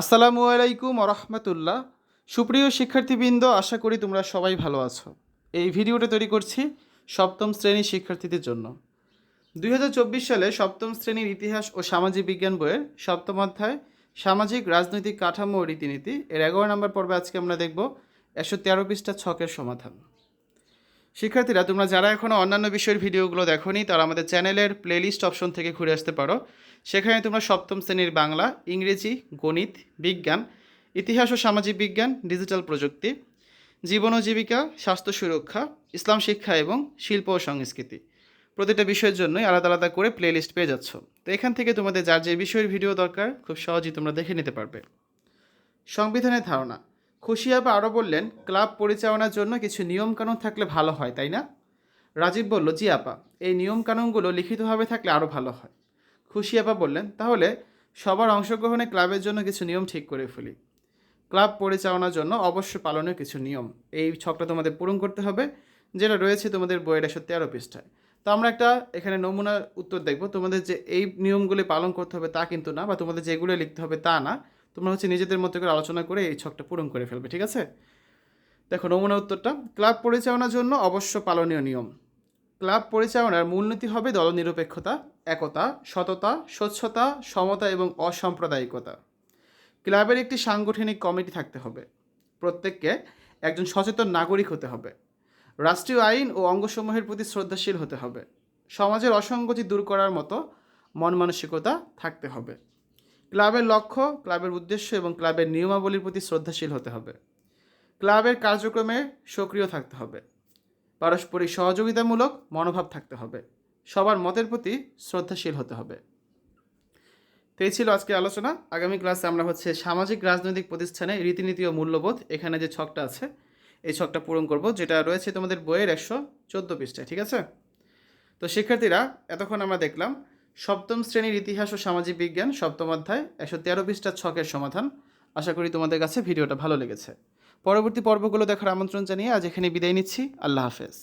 আসসালামু আলাইকুম রহমতুল্লাহ সুপ্রিয় শিক্ষার্থীবৃন্দ, আশা করি তোমরা সবাই ভালো আছো। এই ভিডিওটা তৈরি করছি সপ্তম শ্রেণির শিক্ষার্থীদের জন্য। দু হাজার চব্বিশ সালে সপ্তম শ্রেণির ইতিহাস ও সামাজিক বিজ্ঞান বইয়ের সপ্তম অধ্যায়, সামাজিক, রাজনৈতিক কাঠামো ও রীতিনীতি এর এগারো নম্বর পর্বে আজকে আমরা দেখব একশো তেরো পৃষ্ঠা ছকের সমাধান। শিক্ষার্থীরা, তোমরা যারা এখনও অন্যান্য বিষয়ের ভিডিওগুলো দেখোনি, তারা আমাদের চ্যানেলের প্লেলিস্ট অপশন থেকে ঘুরে আসতে পারো। সেখানে তোমরা সপ্তম শ্রেণির বাংলা, ইংরেজি, গণিত, বিজ্ঞান, ইতিহাস ও সামাজিক বিজ্ঞান, ডিজিটাল প্রযুক্তি, জীবন ও জীবিকা, স্বাস্থ্য সুরক্ষা, ইসলাম শিক্ষা এবং শিল্প ও সংস্কৃতি। প্রতিটা বিষয়ের জন্যই আলাদা আলাদা করে প্লেলিস্ট পেয়ে যাচ্ছ। তো এখান থেকে তোমাদের যার যে বিষয়ের ভিডিও দরকার, খুব সহজেই তোমরা দেখে নিতে পারবে। সংবিধানের ধারণা। খুশি আপা আরও বললেন, ক্লাব পরিচালনার জন্য কিছু নিয়মকানুন থাকলে ভালো হয়, তাই না? রাজীব বলল, জি আপা, এই নিয়মকানুনগুলো লিখিতভাবে থাকলে আরও ভালো হয়। খুশি আপা বললেন, তাহলে সবার অংশগ্রহণে ক্লাবের জন্য কিছু নিয়ম ঠিক করে ফেলি। ক্লাব পরিচালনার জন্য অবশ্য পালনের কিছু নিয়ম। এই ছকটা তোমাদের পূরণ করতে হবে, যেটা রয়েছে তোমাদের বইয়ের একশো তেরো পৃষ্ঠায়। তো আমরা একটা এখানে নমুনার উত্তর দেখব। তোমাদের যে এই নিয়মগুলি পালন করতে হবে তা কিন্তু না, বা তোমাদের যেগুলো লিখতে হবে তা না। তোমরা হচ্ছে নিজেদের মধ্যে করে আলোচনা করে এই ছকটা পূরণ করে ফেলবে, ঠিক আছে? দেখো, নমুনা উত্তরটা, ক্লাব পরিচালনার জন্য অবশ্য পালনীয় নিয়ম। ক্লাব পরিচালনার মূলনীতি হবে দলনিরপেক্ষতা, একতা, সততা, স্বচ্ছতা, সমতা এবং অসাম্প্রদায়িকতা। ক্লাবের একটি সাংগঠনিক কমিটি থাকতে হবে। প্রত্যেককে একজন সচেতন নাগরিক হতে হবে। রাষ্ট্রীয় আইন ও অঙ্গসমূহের প্রতি শ্রদ্ধাশীল হতে হবে। সমাজের অসঙ্গতি দূর করার মতো মন মানসিকতা থাকতে হবে। ক্লাবের লক্ষ্য, ক্লাবের উদ্দেশ্য এবং ক্লাবের নিয়মাবলীর প্রতি শ্রদ্ধাশীল হতে হবে। ক্লাবের কার্যক্রমে সক্রিয় থাকতে হবে। পারস্পরিক সহযোগিতামূলক মনোভাব থাকতে হবে। সবার মতের প্রতি শ্রদ্ধাশীল হতে হবে। তো এই ছিল আজকে আলোচনা। আগামী ক্লাসে আমরা হচ্ছে সামাজিক রাজনৈতিক প্রতিষ্ঠানে রীতিনীতি ও মূল্যবোধ এখানে যে ছকটা আছে, এই ছকটা পূরণ করব, যেটা রয়েছে তোমাদের বইয়ের একশো চোদ্দ পৃষ্ঠায়, ঠিক আছে? তো শিক্ষার্থীরা, এতক্ষণ আমরা দেখলাম সপ্তম শ্রেণির ইতিহাস ও সামাজিক বিজ্ঞান, সপ্তম অধ্যায়, একশো তেরো পৃষ্ঠার ছকের সমাধান। আশা করি তোমাদের কাছে ভিডিওটা ভালো লেগেছে। পরবর্তী পর্বগুলো দেখার আমন্ত্রণ জানিয়ে আজ এখানে বিদায় নিচ্ছি। আল্লাহ হাফেজ।